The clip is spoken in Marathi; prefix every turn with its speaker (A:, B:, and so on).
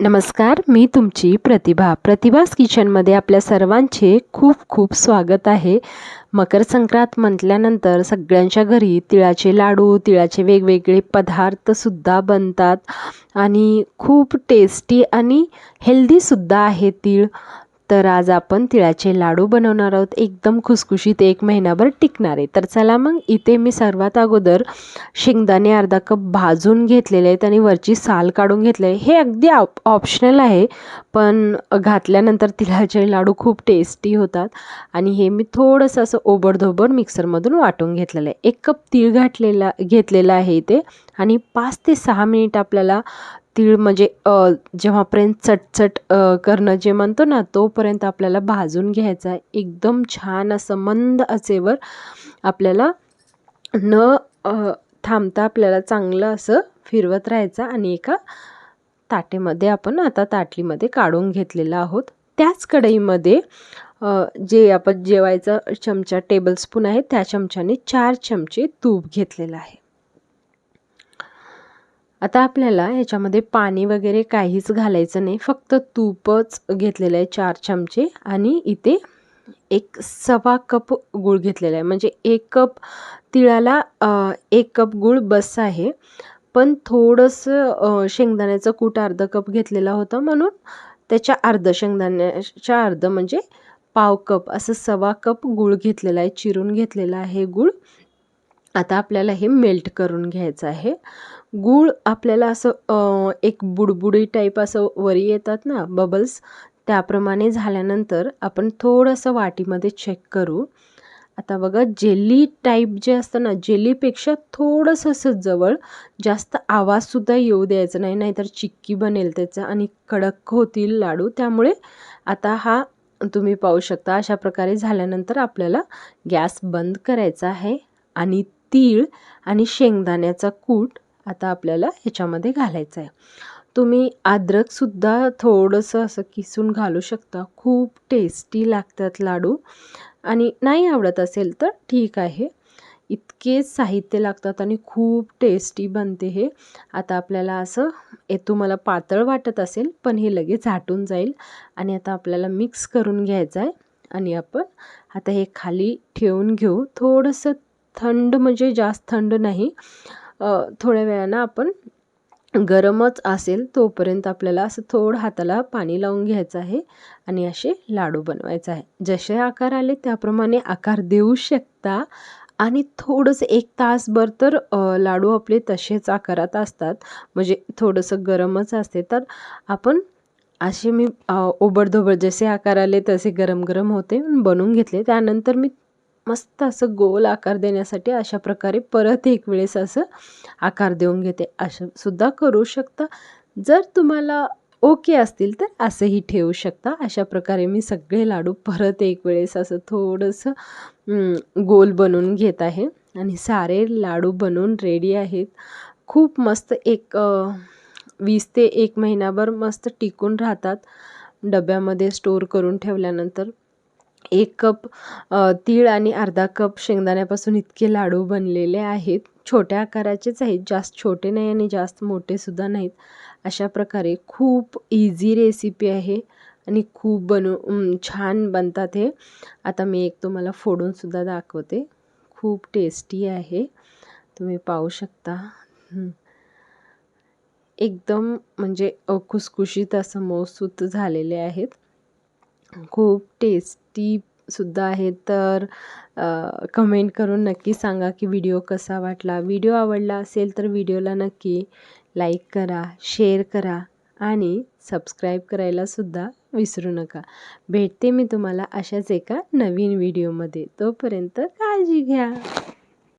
A: नमस्कार मी तुमची प्रतिभा. प्रतिभास किचनमध्ये आपल्या सर्वांचे खूप खूप स्वागत आहे. मकर संक्रांत म्हटल्यानंतर सगळ्यांच्या घरी तिळाचे लाडू तिळाचे वेगवेगळे पदार्थसुद्धा बनतात. आणि खूप टेस्टी आणि हेल्दीसुद्धा आहे तीळ. तर आज आपण तिळाचे लाडू बनवणार आहोत. एकदम खुसखुशीत एक महिनाभर टिकणारे. तर चला मग इथे मी सर्वात अगोदर शेंगदाणे अर्धा कप भाजून घेतलेले आहेत आणि वरची साल काढून घेतले हे अगदी ऑप्शनल आहे पण घातल्यानंतर तिळाचे लाडू खूप टेस्टी होतात. आणि हे मी थोडंसं असं ओबडधोबड मिक्सरमधून वाटून घेतलेलं आहे. एक कप तीळ घातलेला घेतलेला आहे इथे. आणि पाच ते सहा मिनिट आपल्याला तीळ म्हणजे जेव्हापर्यंत चटचट करणं जे म्हणतो ना तोपर्यंत आपल्याला भाजून घ्यायचा. आहे एकदम छान असं मंद असेवर आपल्याला न थांबता आपल्याला चांगलं असं फिरवत राहायचं आणि एका ताटेमध्ये आपण आता ताटलीमध्ये काढून घेतलेलं आहोत. त्याच कढईमध्ये जे आपण जेवायचा चमचा टेबलस्पून आहे त्या चमच्याने चार चमचे तूप घेतलेलं आहे. आता आपल्याला ह्याच्यामध्ये पाणी वगैरे काहीच घालायचं नाही. फक्त तूपच घेतलेलं आहे चार चमचे आणि इथे एक सवा कप गूळ घेतलेला आहे. म्हणजे एक कप तिळाला एक कप गूळ बस आहे. पण थोडंसं शेंगदाण्याचं कूट अर्ध कप घेतलेला होता म्हणून त्याच्या अर्ध शेंगदाण्याच्या अर्ध म्हणजे पाव कप असं सवा कप गूळ घेतलेला आहे चिरून घेतलेला आहे गूळ. आता आपल्याला हे मेल्ट करून घ्यायचं आहे. गूळ आपल्याला असं एक बुडबुडी टाईप असं वरी येतात ना बबल्स त्याप्रमाणे झाल्यानंतर आपण थोडंसं वाटीमध्ये चेक करू. आता बघा जेली टाईप जे असतं ना जेलीपेक्षा थोडंसं असं जवळ जास्त आवाजसुद्धा येऊ द्यायचा नाही नाहीतर चिक्की बनेल त्याचं आणि कडक होतील लाडू. त्यामुळे आता हा तुम्ही पाहू शकता अशा प्रकारे झाल्यानंतर आपल्याला गॅस बंद करायचा आहे. आणि तीळ आणि शेंगदाण्याचा कूट आता आपल्याला ह्याच्यामध्ये घालायचं आहे. तुम्ही अद्रकसुद्धा थोडंसं असं किसून घालू शकता. खूप टेस्टी लागतात लाडू. आणि नाही आवडत असेल तर ठीक आहे. इतकेच साहित्य लागतात आणि खूप टेस्टी बनते हे. आता आपल्याला असं हे तुम्हाला पातळ वाटत असेल पण हे लगेच आटून जाईल. आणि आता आपल्याला मिक्स करून घ्यायचं आहे. आणि आपण आता हे खाली ठेवून घेऊ. थोडंसं थंड म्हणजे जास्त थंड नाही. थोड्या वेळानं आपण गरमच असेल तोपर्यंत आपल्याला असं थोडं हाताला पाणी लावून घ्यायचं आहे आणि असे लाडू बनवायचे आहे. जसे आकार आले त्याप्रमाणे आकार देऊ शकता आणि थोडंसं एक तासभर तर लाडू आपले तसेच आकारात असतात. म्हणजे थोडंसं गरमच असते तर आपण असे मी ओबडधोबड जसे आकार आले तसे गरम गरम होते बनवून घेतले. त्यानंतर मी मस्त असं गोल आकार देण्यासाठी अशा प्रकारे परत एक वेळेस असं आकार देऊन घेते. असं सुद्धा करू शकता. जर तुम्हाला ओके असतील तर असंही ठेवू शकता. अशा प्रकारे मी सगळे लाडू परत एक वेळेस असं थोडंसं गोल बनवून घेत आहे. आणि सारे लाडू बनवून रेडी आहेत. खूप मस्त एक वीस ते एक महिनाभर मस्त टिकून राहतात. डब्यामध्ये स्टोर करून ठेवल्यानंतर. एक कप तीळ आणि अर्धा कप शेंगदाण्यापासून इतके लाडू बनलेले आहेत. छोट्या आकाराचेच आहेत जास्त छोटे नाही आणि जास्त मोठेसुद्धा नाहीत. अशा प्रकारे खूप इझी रेसिपी आहे आणि खूप बनू छान बनतात हे. आता मी एक तुम्हाला फोडूनसुद्धा दाखवते. खूप टेस्टी आहे. तुम्ही पाहू शकता. एकदम म्हणजे खुसखुशीत असं मऊसूत झालेले आहेत. खूप टेस्टीसुद्धा आहे. तर कमेंट करून नक्की सांगा की व्हिडिओ कसा वाटला. व्हिडिओ आवडला असेल तर व्हिडिओला नक्की लाईक करा शेअर करा आणि सबस्क्राईब करायलासुद्धा विसरू नका. भेटते मी तुम्हाला अशाच एका नवीन व्हिडिओमध्ये तोपर्यंत काळजी घ्या.